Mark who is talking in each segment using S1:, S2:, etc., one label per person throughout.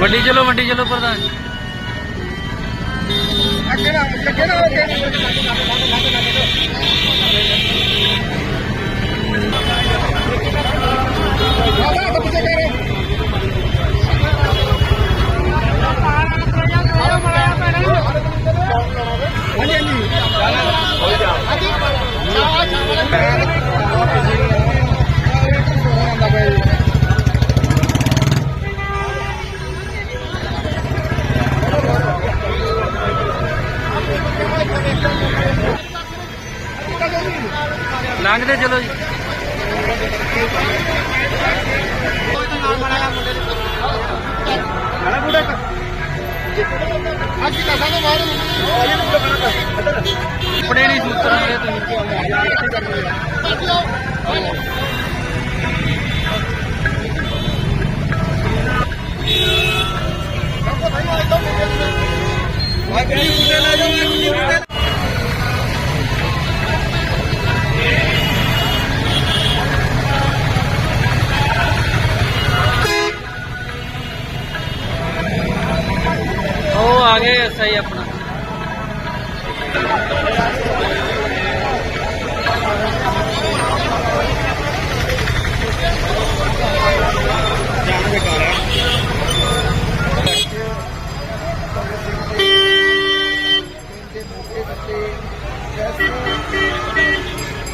S1: ਮੰਡੀ ਚਲੋ ਮੰਡੀ ਚਲੋ ਪ੍ਰਧਾਨ ਜੀ।
S2: ਅੱਗੇ ਨਾ ਅੱਗੇ ਨਾ ਅੱਗੇ ਆਵਾ ਤਾਂ ਪਿੱਛੇ ਕਰ ਹਾਂਜੀ ਹਾਂਜੀ।
S1: ਲੰਘਦੇ ਚਲੋ ਜੀ।
S2: ਅੱਜ ਕਸਾ ਤੋਂ ਬਾਅਦ
S1: ਕੱਪੜੇ ਨਹੀਂ ਸੂਤਰਾਂਗੇ ਤੁਸੀਂ ਉਹ ਆ ਗਏ ਆਪਣਾ।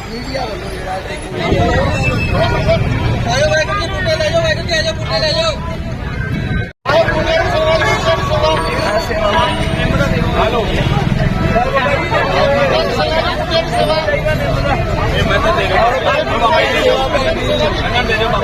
S2: ਮੀਡੀਆ ਵੱਲੋਂ ਜਿਹੜਾ ਆਇਓ ਵਾਹਿਗੁਰੂ ਜੀ ਬੁੱਟੇ ਲੈ ਜਾਓ ਵਾਹਿਗੁਰੂ ਜੀ ਆਜੋ ਬੁੱਟੇ ਲੈ ਜਾਓ।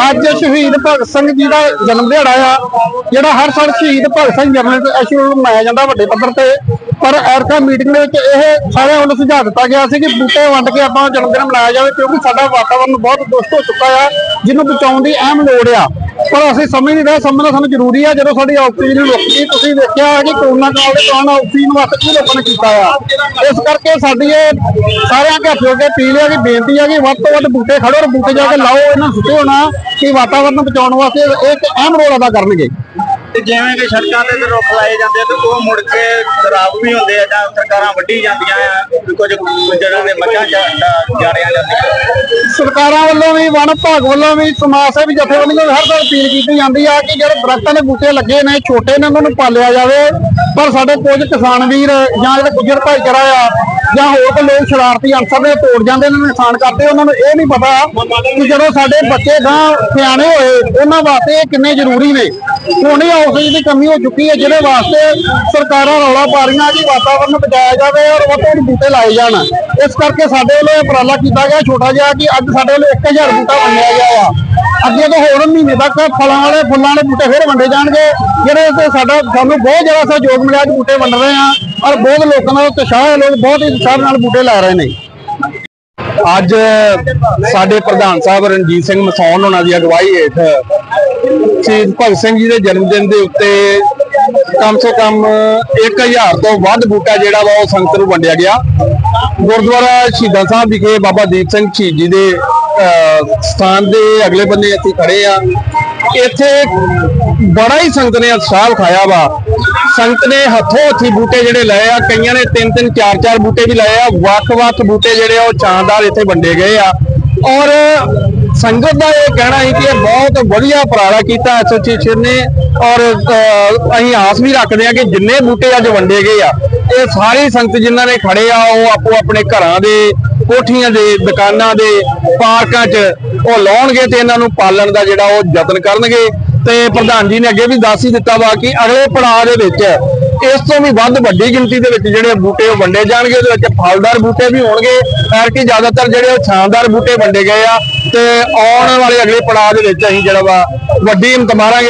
S3: ਅੱਜ ਸ਼ਹੀਦ ਭਗਤ ਸਿੰਘ ਜੀ
S4: ਦਾ ਜਨਮ ਦਿਹਾੜਾ ਆ, ਜਿਹੜਾ ਹਰ ਸਾਲ ਸ਼ਹੀਦ ਭਗਤ ਸਿੰਘ ਜਨਮ ਐਸ਼ੂ ਮਨਾਇਆ ਜਾਂਦਾ ਵੱਡੇ ਪੱਧਰ ਤੇ। ਪਰ ਐਰਕਾ ਮੀਟਿੰਗ ਦੇ ਵਿੱਚ ਇਹ ਸਾਰਿਆਂ ਵੱਲੋਂ ਸੁਝਾਅ ਦਿੱਤਾ ਗਿਆ ਸੀ ਕਿ ਬੂਟੇ ਵੰਡ ਕੇ ਆਪਾਂ ਜਨਮ ਦਿਨ ਮਨਾਇਆ ਜਾਵੇ, ਕਿਉਂਕਿ ਸਾਡਾ ਵਾਤਾਵਰਨ ਬਹੁਤ ਦੁਸ਼ਟ ਹੋ ਚੁੱਕਾ ਆ, ਜਿਹਨੂੰ ਬਚਾਉਣ ਦੀ ਅਹਿਮ ਲੋੜ ਆ। ਪਰ ਅਸੀਂ ਸਮਝ ਨਹੀਂ ਰਹੇ ਸਮਝਣਾ ਸਾਨੂੰ ਜ਼ਰੂਰੀ ਹੈ ਜਦੋਂ ਸਾਡੀ ਆਕਸੀਜਨ ਰੁਕ ਤੁਸੀਂ ਦੇਖਿਆ ਹੈ ਕਿ ਕੋਰੋਨਾ ਕਾਲ ਦੇ ਦੌਰਾਨ ਆਕਸੀਜਨ ਵਾਸਤੇ ਕੀ ਲੋਕਾਂ ਨੇ ਕੀਤਾ ਆ? ਇਸ ਕਰਕੇ ਸਾਡੀ ਇਹ ਸਾਰਿਆਂ ਕੇ ਹੱਥ ਕੇ ਅਪੀਲ ਹੈ ਕਿ ਬੇਨਤੀ ਹੈ ਕਿ ਵੱਧ ਤੋਂ ਵੱਧ ਬੂਟੇ ਖੜੋ ਔਰ ਬੂਟੇ ਜਾ ਕੇ ਲਾਓ, ਇਹਨਾਂ ਨੂੰ ਸੁੱਟੋ ਨਾ ਕਿ ਵਾਤਾਵਰਨ ਬਚਾਉਣ ਵਾਸਤੇ ਇਹ ਇੱਕ ਅਹਿਮ ਰੋਲ ਅਦਾ ਕਰਨਗੇ।
S3: ਤੇ ਜਿਵੇਂ ਕਿ ਸੜਕਾਂ ਤੇ ਰੁੱਖ ਲਾਏ ਜਾਂਦੇ ਤੇ ਉਹ ਮੁੜ ਕੇ ਖਰਾਬ ਵੀ ਹੁੰਦੇ ਆ ਜਾਂ ਸਰਕਾਰਾਂ ਵੱਢੀ ਜਾਂਦੀਆਂ ਆ, ਕੁਝ ਜਿਹੜਾ ਨੇ ਮੱਝਾਂ ਜਾ- ਜਾਂਦੀਆਂ
S4: ਸਰਕਾਰਾਂ ਵੱਲੋਂ ਵੀ, ਵਣ ਵਿਭਾਗ ਵੱਲੋਂ ਵੀ, ਸਮਾਜ ਸੇਵੀ ਜਥੇਬੰਦੀਆਂ ਵੱਲੋਂ ਹਰ ਸਾਲ ਅਪੀਲ ਕੀਤੀ ਜਾਂਦੀ ਆ ਕਿ ਜਿਹੜੇ ਦਰਖਤਾਂ ਦੇ ਬੂਟੇ ਲੱਗੇ ਨੇ, ਛੋਟੇ ਨੇ, ਉਹਨਾਂ ਨੂੰ ਪਾਲਿਆ ਜਾਵੇ। ਪਰ ਸਾਡੇ ਕੁਝ ਕਿਸਾਨ ਵੀਰ ਜਾਂ ਜਿਹੜੇ ਗੁੱਜਰ ਭਾਈਚਾਰਾ ਆ ਜਾਂ ਹੋਰ ਕੋਈ ਲੋਕ ਸ਼ਰਾਰਤੀ ਅਨਸਰ ਦੇ ਤੋੜ ਜਾਂਦੇ ਨੇ ਨੁਕਸਾਨ ਕਰਦੇ ਉਹਨਾਂ ਨੂੰ ਇਹ ਨਹੀਂ ਪਤਾ ਕਿ ਜਦੋਂ ਸਾਡੇ ਬੱਚੇ ਗਾਂ ਸਿਆਣੇ ਹੋਏ, ਉਹਨਾਂ ਵਾਸਤੇ ਇਹ ਕਿੰਨੇ ਜ਼ਰੂਰੀ ਨੇ। ਹੁਣ ਇਹ ਆਕਸੀਜਨ ਦੀ ਕਮੀ ਹੋ ਚੁੱਕੀ ਹੈ, ਜਿਹਦੇ ਵਾਸਤੇ ਸਰਕਾਰਾਂ ਰੌਲਾ ਪਾ ਰਹੀਆਂ, ਕਿ ਵਾਤਾਵਰਨ ਬਚਾਇਆ ਜਾਵੇ ਔਰ ਵੱਧ ਤੋਂ ਵੱਧ ਬੂਟੇ ਲਾਏ ਜਾਣ। ਇਸ ਕਰਕੇ ਸਾਡੇ ਵੱਲੋਂ ਇਹ ਉਪਰਾਲਾ ਕੀਤਾ ਗਿਆ, ਛੋਟਾ ਜਿਹਾ, ਕਿ ਅੱਜ ਸਾਡੇ ਵੱਲੋਂ 1000 ਬੂਟਾ ਵੰਡਿਆ ਗਿਆ ਆ। ਅੱਗੇ ਤੋਂ ਹੋਰ ਮਹੀਨੇ ਤੱਕ ਫਲਾਂ ਵਾਲੇ, ਫੁੱਲਾਂ ਵਾਲੇ ਬੂਟੇ ਫਿਰ ਵੰਡੇ ਜਾਣਗੇ। ਜਿਹੜੇ ਤੇ ਸਾਡਾ, ਸਾਨੂੰ ਬਹੁਤ ਜ਼ਿਆਦਾ ਸਹਿਯੋਗ ਮਿਲਿਆ ਅੱਜ ਬੂਟੇ ਵੰਡ ਰਹੇ ਆ ਔਰ ਬਹੁਤ ਲੋਕਾਂ ਦਾ ਉਤਸ਼ਾਹ ਹੈ ਲੋਕ ਬਹੁਤ ਹੀ ਉਤਸ਼ਾਹ ਨਾਲ ਬੂਟੇ ਲਾ ਰਹੇ ਨੇ। ਅੱਜ ਸਾਡੇ ਪ੍ਰਧਾਨ ਸਾਹਿਬ ਰਣਜੀਤ ਸਿੰਘ ਮਸੌਨ ਉਹਨਾਂ ਦੀ ਅਗਵਾਈ ਹੇਠ ਸ਼ਹੀਦ ਭਗਤ ਸਿੰਘ ਜੀ ਦੇ ਜਨਮ ਦਿਨ ਦੇ ਉੱਤੇ ਕਮ ਸੇ ਕਮ 1000 ਤੋਂ ਵੱਧ ਬੂਟਾ ਜਿਹੜਾ ਵਾ ਉਹ ਸੰਗਤ ਨੂੰ ਵੰਡਿਆ ਗਿਆ। ਗੁਰਦੁਆਰਾ ਸ਼ਹੀਦਾਂ ਸਾਹਿਬ ਵਿਖੇ ਬਾਬਾ ਦੀਪ ਸਿੰਘ ਸ਼ਹੀਦ ਜੀ ਦੇ ਸਥਾਨ ਦੇ ਅਗਲੇ ਬੰਨੇ ਅਸੀਂ ਖੜੇ ਆ। ਇੱਥੇ ਬੜਾ ਹੀ ਸੰਗਤ ਨੇ ਉਤਸ਼ਾਹ ਵਿਖਾਇਆ ਵਾ। ਸੰਗਤ ਨੇ ਹੱਥੋਂ ਹੱਥੀ ਬੂਟੇ ਜਿਹੜੇ ਲਏ ਆ ਕਈਆਂ ਨੇ ਤਿੰਨ ਤਿੰਨ ਚਾਰ ਚਾਰ ਬੂਟੇ ਵੀ ਲਏ ਆ। ਵੱਖ-ਵੱਖ ਬੂਟੇ ਜਿਹੜੇ ਆ ਉਹ ਚਾਂਦਾਰ ਇੱਥੇ ਵੰਡੇ ਗਏ ਆ। ਔਰ ਸੰਗਤ ਦਾ ਇਹ ਕਹਿਣਾ ਹੈ ਕਿ ਇਹ ਬਹੁਤ ਵਧੀਆ ਉਪਰਾਲਾ ਕੀਤਾ ਐਸੋਸੀਏਸ਼ਨ ਨੇ। ਔਰ ਅਹ, ਅਸੀਂ ਆਸ ਵੀ ਰੱਖਦੇ ਹਾਂ ਕਿ ਜਿੰਨੇ ਬੂਟੇ ਅੱਜ ਵੰਡੇ ਗਏ ਆ ਇਹ ਸਾਰੀ ਸੰਗਤ ਜਿਨ੍ਹਾਂ ਨੇ ਖੜੇ ਆ ਉਹ ਆਪੋ ਆਪਣੇ ਘਰਾਂ ਦੇ ਕੋਠੀਆਂ ਦੇ, ਦੁਕਾਨਾਂ ਦੇ, ਪਾਰਕਾਂ 'ਚ ਉਹ ਲਾਉਣਗੇ ਤੇ ਇਹਨਾਂ ਨੂੰ ਪਾਲਣ ਦਾ ਜਿਹੜਾ ਉਹ ਯਤਨ ਕਰਨਗੇ। ਤੇ ਪ੍ਰਧਾਨ ਜੀ ਨੇ ਅੱਗੇ ਵੀ ਦੱਸ ਹੀ ਦਿੱਤਾ ਵਾ ਕਿ ਅਗਲੇ ਪੜਾਅ ਦੇ ਵਿੱਚ ਇਸ ਤੋਂ ਵੀ ਵੱਧ ਵੱਡੀ ਗਿਣਤੀ ਦੇ ਵਿੱਚ ਜਿਹੜੇ ਬੂਟੇ ਉਹ ਵੰਡੇ ਜਾਣਗੇ, ਉਹਦੇ ਵਿੱਚ ਫਲਦਾਰ ਬੂਟੇ ਵੀ ਹੋਣਗੇ। ਐਰਕੀ ਜ਼ਿਆਦਾਤਰ ਜਿਹੜੇ ਉਹ ਛਾਂਦਾਰ ਬੂਟੇ ਵੰਡੇ ਗਏ ਆ ਤੇ ਆਉਣ ਵਾਲੇ ਅਗਲੇ ਪੜਾਅ ਦੇ ਵਿੱਚ ਅਸੀਂ ਜਿਹੜਾ ਵਾ ਵੱਡੀ ਹਿੰਮਤ ਮਾਰਾਂਗੇ।